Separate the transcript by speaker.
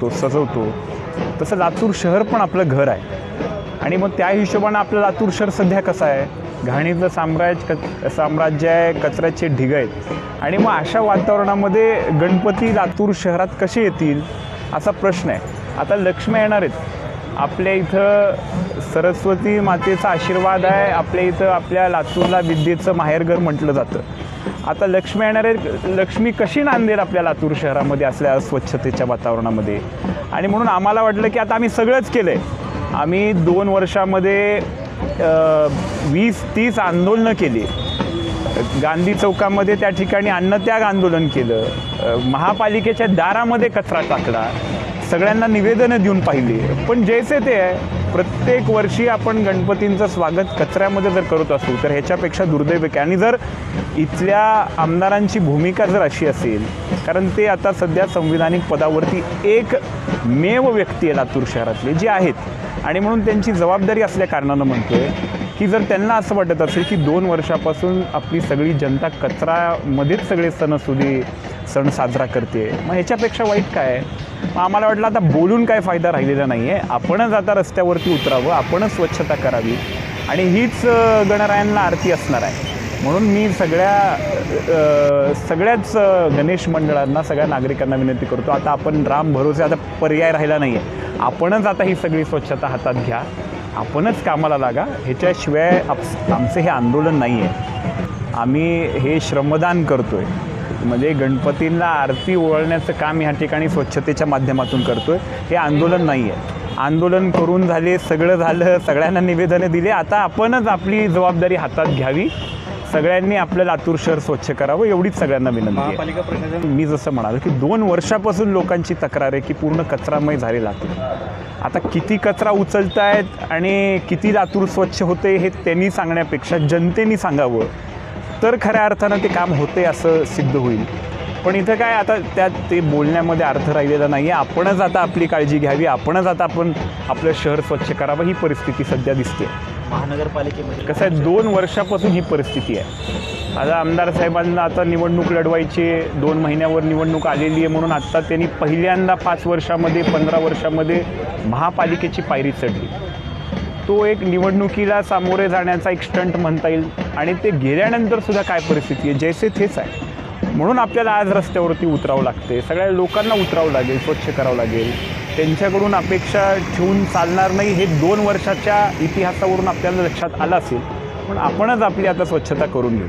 Speaker 1: तो सजवतो. तसं लातूर शहर पण आपलं घर आहे. आणि मग त्या हिशोबानं आपलं लातूर शहर सध्या कसं आहे? घाणीचं साम्राज्य क साम्राज्य आहे कचऱ्याचे ढिग आहेत. आणि मग अशा वातावरणामध्ये गणपती लातूर शहरात कसे येतील असा प्रश्न आहे. आता लक्ष्मी येणार आहेत. आपल्या इथं सरस्वती मातेचा आशीर्वाद आहे. आपल्या इथं आपल्या लातूरला विद्येचं माहेरघर म्हटलं जातं. आता लक्ष्मी येणारे लक्ष्मी कशी नांदेल आपल्या लातूर शहरामध्ये असल्या अस्वच्छतेच्या वातावरणामध्ये? आणि म्हणून आम्हाला वाटलं की आता आम्ही सगळंच केलं आहे आम्ही दोन वर्षामध्ये वीस तीस आंदोलनं केली. गांधी चौकामध्ये त्या ठिकाणी अन्नत्याग आंदोलन केलं. महापालिकेच्या दारामध्ये कचरा टाकला. सगळ्यांना निवेदनं देऊन पाहिली. पण जैसे ते आहे प्रत्येक वर्षी आपण गणपतींचं स्वागत कचऱ्यामध्ये जर करत असू तर ह्याच्यापेक्षा दुर्दैव आहे. आणि जर इथल्या आमदारांची भूमिका जर अशी असेल कारण ते आता सध्या संविधानिक पदावरती एक मेव व्यक्ती आहे लातूर शहरातले जे आहेत. आणि म्हणून त्यांची जबाबदारी असल्या कारणानं म्हणतोय की जर त्यांना असं वाटत असेल की दोन वर्षापासून आपली सगळी जनता कचरामध्येच सगळे सणसुदी सण साजरा करते मग ह्याच्यापेक्षा वाईट काय? आहे आम्हाला वाटलं आता बोलून काय फायदा राहिलेला नाही आहे आपणच आता रस्त्यावरती उतरावं आपणच स्वच्छता करावी. आणि हीच गणरायांना आरती असणार आहे. म्हणून मी सगळ्या सगळ्याच गणेश मंडळांना सगळ्या नागरिकांना विनंती करतो आता आपण राम भरोसे आता पर्याय राहिला नाही आहे आपणच आता ही सगळी स्वच्छता हातात घ्या. आपणच कामाला लागा. ह्याच्याशिवाय आप आमचं हे आंदोलन नाही आहे आम्ही हे श्रमदान करतो आहे म्हणजे गणपतींना आरती ओळण्याचं काम ह्या ठिकाणी स्वच्छतेच्या माध्यमातून करतोय. हे आंदोलन नाही आहे आंदोलन करून झाले सगळं झालं सगळ्यांना निवेदनं दिले. आता आपणच आपली जबाबदारी हातात घ्यावी. सगळ्यांनी आपलं लातूर शहर स्वच्छ करावं एवढीच सगळ्यांना विनंती आहे. मी जसं म्हणालो की दोन वर्षापासून लोकांची तक्रार आहे की पूर्ण कचरामय झाले लातूर. आता किती कचरा उचलतायत आणि किती लातूर स्वच्छ होते हे त्यांनी सांगण्यापेक्षा जनतेने सांगावं. तर खऱ्या अर्थानं ते काम होते असं सिद्ध होईल. पण इथं काय आता त्यात ते बोलण्यामध्ये अर्थ राहिलेला नाही आहे आपणच आता आपली काळजी घ्यावी आपणच आता आपण आपलं शहर स्वच्छ करावं ही परिस्थिती सध्या दिसते.
Speaker 2: महानगरपालिकेमध्ये
Speaker 1: कसं आहे दोन वर्षापासून ही परिस्थिती आहे. आता आमदार साहेबांना आता निवडणूक लढवायची दोन महिन्यावर निवडणूक आलेली आहे म्हणून आत्ता त्यांनी पहिल्यांदा पाच वर्षामध्ये पंधरा वर्षामध्ये महापालिकेची पायरी चढली. तो एक निवडणुकीला सामोरे जाण्याचा एक स्टंट म्हणता येईल. आणि ते गेल्यानंतर सुद्धा काय परिस्थिती आहे? जैसे थेच आहे. म्हणून आपल्याला आज रस्त्यावरती उतरावं लागते. सगळ्या लोकांना उतरावं लागेल स्वच्छ करावं लागेल. त्यांच्याकडून अपेक्षा ठेवून चालणार नाही हे दोन वर्षाच्या इतिहासावरून आपल्याला लक्षात आलं असेल. पण आपणच आपली आता स्वच्छता करून घेऊ.